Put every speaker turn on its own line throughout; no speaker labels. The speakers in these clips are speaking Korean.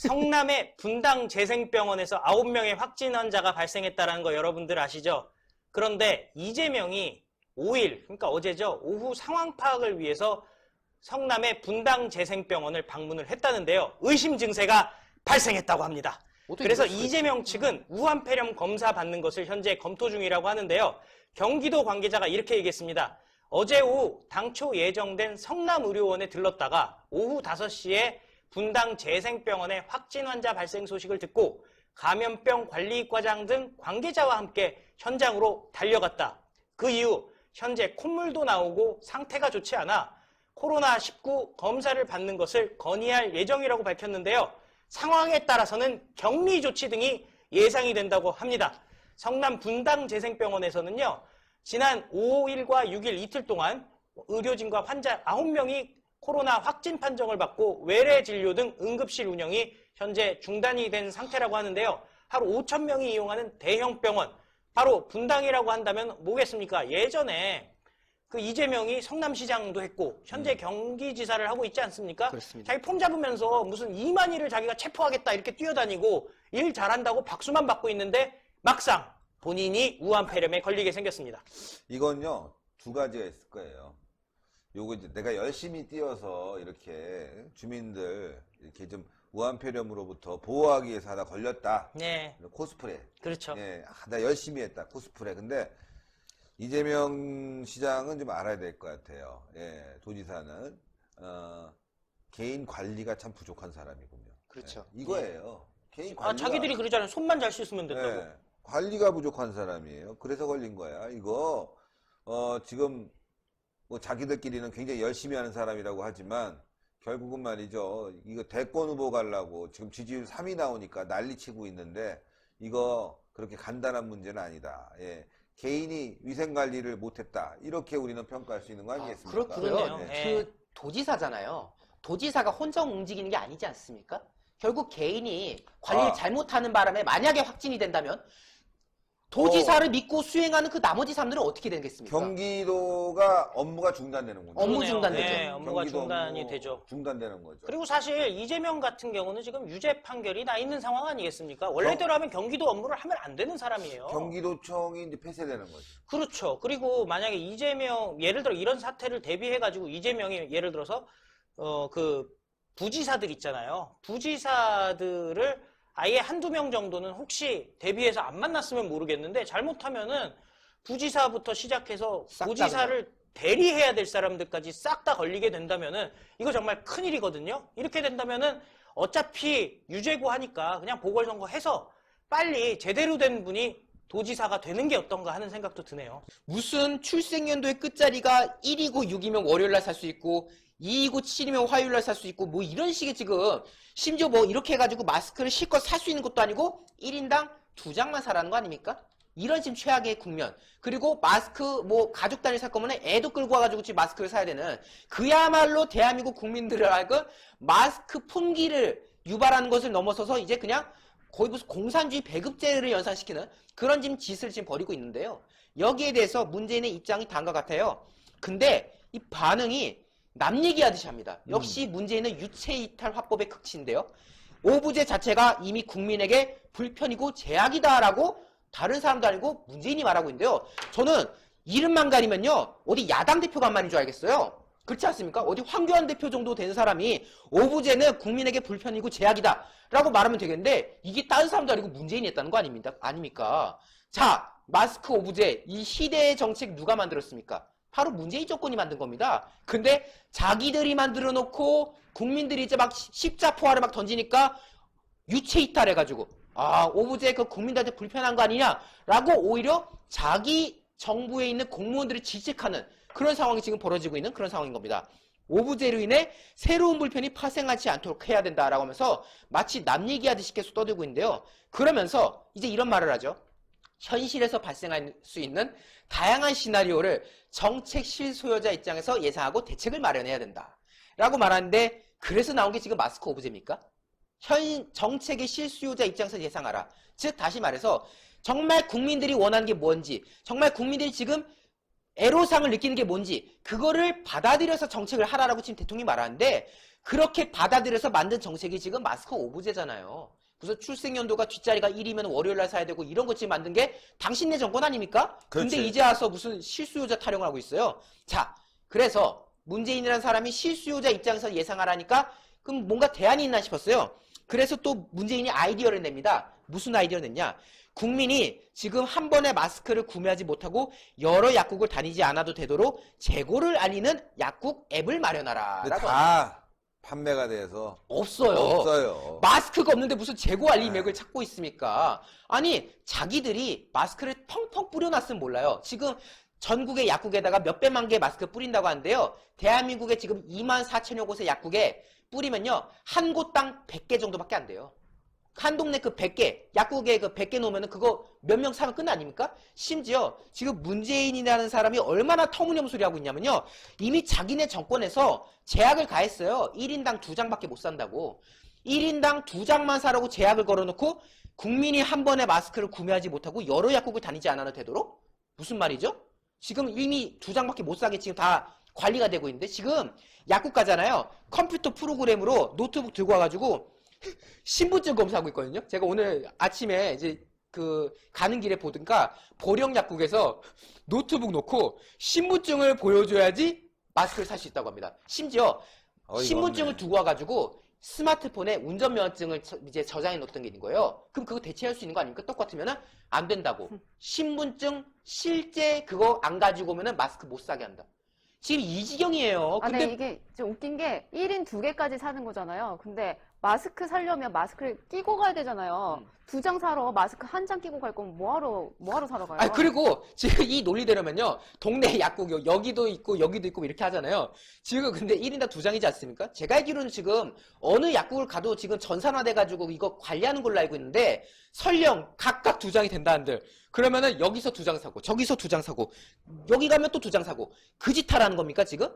성남의 분당 재생병원에서 9명의 확진 환자가 발생했다는 거 여러분들 아시죠? 그런데 이재명이 5일, 그러니까 어제죠. 오후 상황 파악을 위해서 성남의 분당 재생병원을 방문을 했다는데요. 의심 증세가 발생했다고 합니다. 그래서 이재명 측은 우한 폐렴 검사 받는 것을 현재 검토 중이라고 하는데요. 경기도 관계자가 이렇게 얘기했습니다. 어제 오후 당초 예정된 성남의료원에 들렀다가 오후 5시에 분당 재생병원의 확진 환자 발생 소식을 듣고 감염병 관리과장 등 관계자와 함께 현장으로 달려갔다. 그 이후 현재 콧물도 나오고 상태가 좋지 않아 코로나19 검사를 받는 것을 건의할 예정이라고 밝혔는데요. 상황에 따라서는 격리 조치 등이 예상이 된다고 합니다. 성남 분당 재생병원에서는요, 지난 5일과 6일 이틀 동안 의료진과 환자 9명이 코로나 확진 판정을 받고 외래 진료 등 응급실 운영이 현재 중단이 된 상태라고 하는데요. 하루 5천 명이 이용하는 대형 병원, 바로 분당이라고 한다면 뭐겠습니까? 예전에 그 이재명이 성남시장도 했고 현재 경기지사를 하고 있지 않습니까?
그렇습니다.
자기 폼 잡으면서 무슨 이만희를 자기가 체포하겠다 이렇게 뛰어다니고 일 잘한다고 박수만 받고 있는데 막상 본인이 우한 폐렴에 걸리게 생겼습니다.
이건요 두 가지가 있을 거예요. 요거 이제 내가 열심히 뛰어서 이렇게 주민들 이렇게 좀 우한폐렴으로부터 보호하기 위해서 하다 걸렸다.
네,
코스프레.
그렇죠.
예, 아, 나 열심히 했다. 코스프레. 근데 이재명 시장은 좀 알아야 될 것 같아요. 예, 도지사는 어, 개인 관리가 참 부족한 사람이군요.
그렇죠.
예, 이거예요. 개인 관리가
아, 자기들이 그러잖아요. 손만 잘 씻으면 된다고.
예, 관리가 부족한 사람이에요. 그래서 걸린 거야. 이거 어, 지금 뭐 자기들끼리는 굉장히 열심히 하는 사람이라고 하지만 결국은 말이죠. 이거 대권 후보 가려고 지금 지지율 3위 나오니까 난리치고 있는데 이거 그렇게 간단한 문제는 아니다. 예. 개인이 위생 관리를 못했다. 이렇게 우리는 평가할 수 있는 거 아니겠습니까?
그렇고요.
그러네요.
네.
예.
그 도지사잖아요. 도지사가 혼자 움직이는 게 아니지 않습니까? 결국 개인이 관리를
아.
잘못하는 바람에 만약에 확진이 된다면 도지사를 믿고 수행하는 그 나머지 사람들은 어떻게 되겠습니까?
경기도가 업무가 중단되는군요.
업무
그러네요.
중단되죠.
네, 업무가
경기도
중단이
업무
되죠.
중단되는 거죠.
그리고 사실 이재명 같은 경우는 지금 유죄 판결이 나 있는 상황 아니겠습니까? 원래대로 하면 경기도 업무를 하면 안 되는 사람이에요.
경기도청이 이제 폐쇄되는 거죠.
그렇죠. 그리고 만약에 이재명 예를 들어 이런 사태를 대비해 가지고 이재명이 예를 들어서 어 그 부지사들 있잖아요. 부지사들을 아예 한두 명 정도는 혹시 대비해서 안 만났으면 모르겠는데 잘못하면은 부지사부터 시작해서
싹다
부지사를 대리해야 될 사람들까지 싹 다 걸리게 된다면은 이거 정말 큰일이거든요. 이렇게 된다면은 어차피 유죄고 하니까 그냥 보궐선거 해서 빨리 제대로 된 분이 도지사가 되는 게 어떤가 하는 생각도 드네요.
무슨 출생연도의 끝자리가 1이고 6이면 월요일날 살 수 있고 2이고 7이면 화요일날 살 수 있고 뭐 이런 식의 지금 심지어 뭐 이렇게 해가지고 마스크를 실컷 살 수 있는 것도 아니고 1인당 두 장만 사라는 거 아닙니까? 이런 지금 최악의 국면 그리고 마스크 뭐 가족 단위 살 거면 애도 끌고 와가지고 지금 마스크를 사야 되는 그야말로 대한민국 국민들을 하여금 마스크 품기를 유발하는 것을 넘어서서 이제 그냥 거의 무슨 공산주의 배급제를 연상시키는 그런 지금 짓을 지금 벌이고 있는데요. 여기에 대해서 문재인의 입장이 다음과 같아요. 근데 이 반응이 남 얘기하듯이 합니다. 역시 문재인은 유체이탈 화법의 극치인데요. 오부제 자체가 이미 국민에게 불편이고 제약이다라고 다른 사람도 아니고 문재인이 말하고 있는데요. 저는 이름만 가리면요. 어디 야당 대표가 한 말인 줄 알겠어요. 그렇지 않습니까? 어디 황교안 대표 정도 되는 사람이 오부제는 국민에게 불편이고 제약이다 라고 말하면 되겠는데 이게 다른 사람도 아니고 문재인이 했다는 거 아닙니까? 아닙니까? 자 마스크 오부제 이 시대의 정책 누가 만들었습니까? 바로 문재인 정권이 만든 겁니다. 근데 자기들이 만들어 놓고 국민들이 이제 막 십자포화를 막 던지니까 유체 이탈해가지고 아 오부제 그 국민들한테 불편한 거 아니냐라고 오히려 자기 정부에 있는 공무원들을 질책하는 그런 상황이 지금 벌어지고 있는 그런 상황인 겁니다. 오부제로 인해 새로운 불편이 파생하지 않도록 해야 된다라고 하면서 마치 남 얘기하듯이 계속 떠들고 있는데요. 그러면서 이제 이런 말을 하죠. 현실에서 발생할 수 있는 다양한 시나리오를 정책 실소유자 입장에서 예상하고 대책을 마련해야 된다. 라고 말하는데 그래서 나온 게 지금 마스크 오브제입니까? 현 정책의 실수요자 입장에서 예상하라. 즉 다시 말해서 정말 국민들이 원하는 게 뭔지 정말 국민들이 지금 애로사항을 느끼는 게 뭔지 그거를 받아들여서 정책을 하라라고 지금 대통령이 말하는데 그렇게 받아들여서 만든 정책이 지금 마스크 오브제잖아요. 그래서 출생연도가 뒷자리가 1이면 월요일 날 사야 되고 이런 것 지금 만든 게 당신네 정권 아닙니까? 근데
그렇지.
이제 와서 무슨 실수요자 타령을 하고 있어요. 자, 그래서 문재인이라는 사람이 실수요자 입장에서 예상하라니까 그럼 뭔가 대안이 있나 싶었어요. 그래서 또 문재인이 아이디어를 냅니다. 무슨 아이디어를 냈냐? 국민이 지금 한 번에 마스크를 구매하지 못하고 여러 약국을 다니지 않아도 되도록 재고를 알리는 약국 앱을 마련하라.
근데 다 판매가 돼서
없어요.
없어요.
마스크가 없는데 무슨 재고 알림 앱을 찾고 있습니까? 아니, 자기들이 마스크를 펑펑 뿌려놨으면 몰라요. 지금 전국의 약국에다가 몇 백만 개의 마스크 뿌린다고 하는데요. 대한민국에 지금 2만 4천여 곳의 약국에 뿌리면요. 한 곳당 100개 정도밖에 안 돼요. 한 동네 그 100개, 약국에 그 100개 놓으면 그거 몇 명 사면 끝 아닙니까? 심지어 지금 문재인이라는 사람이 얼마나 터무니없는 소리 하고 있냐면요. 이미 자기네 정권에서 제약을 가했어요. 1인당 2장밖에 못 산다고. 1인당 2장만 사라고 제약을 걸어놓고 국민이 한 번에 마스크를 구매하지 못하고 여러 약국을 다니지 않아도 되도록? 무슨 말이죠? 지금 이미 두 장밖에 못 사게 지금 다 관리가 되고 있는데 지금 약국 가잖아요. 컴퓨터 프로그램으로 노트북 들고 와가지고 신분증 검사하고 있거든요. 제가 오늘 아침에 이제 그 가는 길에 보니까 보령 약국에서 노트북 놓고 신분증을 보여줘야지 마스크를 살 수 있다고 합니다. 심지어 신분증을
없네.
두고 와가지고 스마트폰에 운전면허증을 저- 이제 저장해 놓던 게 있는 거예요. 그럼 그거 대체할 수 있는 거 아닙니까? 똑같으면은 안 된다고. 신분증 실제 그거 안 가지고 오면은 마스크 못 사게 한다. 지금 이 지경이에요.
아,
근데
네, 이게 좀 웃긴 게 1인 두 개까지 사는 거잖아요. 근데 마스크 사려면 마스크를 끼고 가야 되잖아요.
음.
두장 사러 마스크 한 장 끼고 갈 거면 뭐하러, 뭐하러 사러 가요?
아 그리고 지금 이 논리대로면요. 동네 약국 여- 여기도 있고 여기도 있고 이렇게 하잖아요. 지금 근데 1인당 두 장이지 않습니까? 제가 알기로는 지금 어느 약국을 가도 지금 전산화돼 가지고 이거 관리하는 걸로 알고 있는데 설령 각각 두 장이 된다는들 그러면은 여기서 두 장 사고 저기서 두 장 사고 여기 가면 또 두 장 사고 그짓 하라는 겁니까 지금?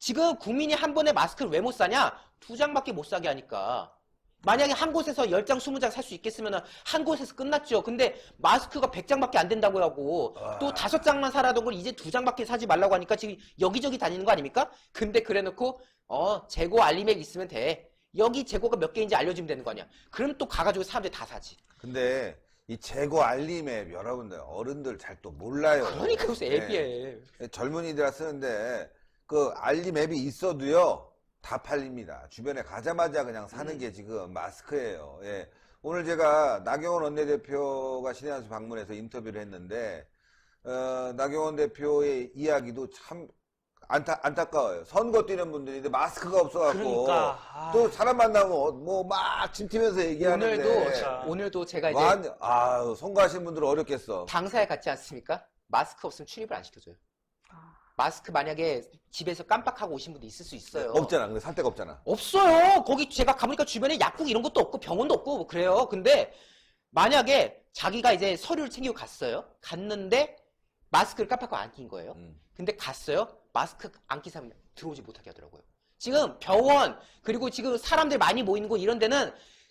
지금 국민이 한 번에 마스크를 왜 못 사냐? 두 장밖에 못 사게 하니까. 만약에 한 곳에서 10장, 20장 살 수 있겠으면 한 곳에서 끝났죠. 근데 마스크가 100장밖에 안 된다고 하고 또 다섯 장만 사라던 걸 이제 두 장밖에 사지 말라고 하니까 지금 여기저기 다니는 거 아닙니까? 근데 그래 놓고 어, 재고 알림앱 있으면 돼. 여기 재고가 몇 개인지 알려주면 되는 거 아니야. 그럼 또 가가지고 사람들이 다 사지.
근데 이 재고 알림 앱 여러분들 어른들 잘 또 몰라요.
그러니까 무슨
네.
앱이에.
젊은이들아 쓰는데 그 알림 앱이 있어도요 다 팔립니다. 주변에 가자마자 그냥 사는
음.
게 지금 마스크예요. 예. 오늘 제가 나경원 원내대표가 신의 한수 방문해서 인터뷰를 했는데 어, 나경원 대표의 이야기도 참 안타, 안타까워요. 선거 뛰는 분들인데 마스크가 없어갖고
그러니까 아,
또 사람 만나면 뭐막 침튀면서 얘기하는데
오늘도,
자.
오늘도 제가 이제
완, 아 송가하신 분들은 어렵겠어.
당사에 갔지 않습니까? 마스크 없으면 출입을 안 시켜줘요.
아.
마스크 만약에 집에서 깜빡하고 오신 분도 있을 수 있어요.
없잖아. 근데 살 데가 없잖아.
없어요. 거기 제가 가보니까 주변에 약국 이런 것도 없고 병원도 없고 뭐 그래요. 근데 만약에 자기가 이제 서류를 챙기고 갔어요. 갔는데 마스크를 깜빡하고 안 낀 거예요.
음.
근데 갔어요. 마스크 안 낀 사람이 들어오지 못하게 하더라고요. 지금 병원 그리고 지금 사람들 많이 모이는 곳 이런 데는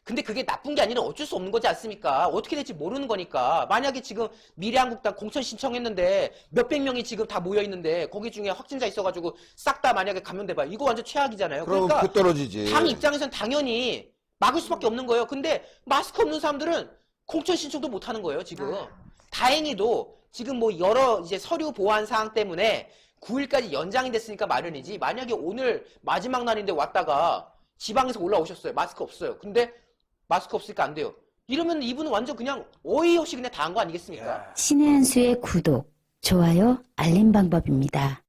근데 그게 나쁜 게 아니라 어쩔 수 없는 거지 않습니까? 어떻게 될지 모르는 거니까. 만약에 지금 미래한국당 공천 신청했는데 몇백 명이 지금 다 모여 있는데 거기 중에 확진자 있어가지고 싹 다 만약에 감염돼 봐. 이거 완전 최악이잖아요.
그럼
그러니까
그 떨어지지.
당 입장에선 당연히 막을 수밖에 없는 거예요. 근데 마스크 없는 사람들은 공천 신청도 못 하는 거예요, 지금.
아.
다행히도 지금 뭐 여러 이제 서류 보안 사항 때문에 9일까지 연장이 됐으니까 마련이지. 만약에 오늘 마지막 날인데 왔다가 지방에서 올라오셨어요. 마스크 없어요. 근데 마스크 없으니까 안 돼요. 이러면 이분은 완전 그냥 어이없이 그냥 다 한 거 아니겠습니까?
야.
신의 한 수의 구독, 좋아요, 알림 방법입니다.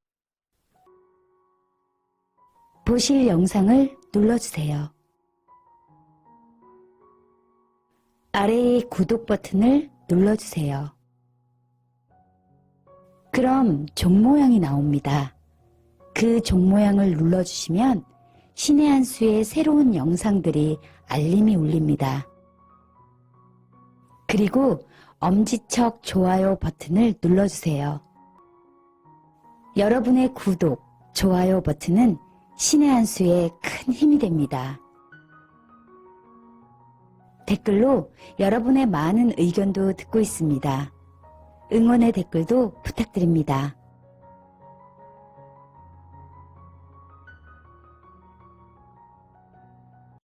보실 영상을 눌러주세요. 아래의 구독 버튼을 눌러주세요. 그럼 종 모양이 나옵니다. 그 종 모양을 눌러주시면 신의 한 수의 새로운 영상들이 알림이 울립니다. 그리고 엄지척 좋아요 버튼을 눌러주세요. 여러분의 구독, 좋아요 버튼은 신의 한 수에 큰 힘이 됩니다. 댓글로 여러분의 많은 의견도 듣고 있습니다. 응원의 댓글도 부탁드립니다.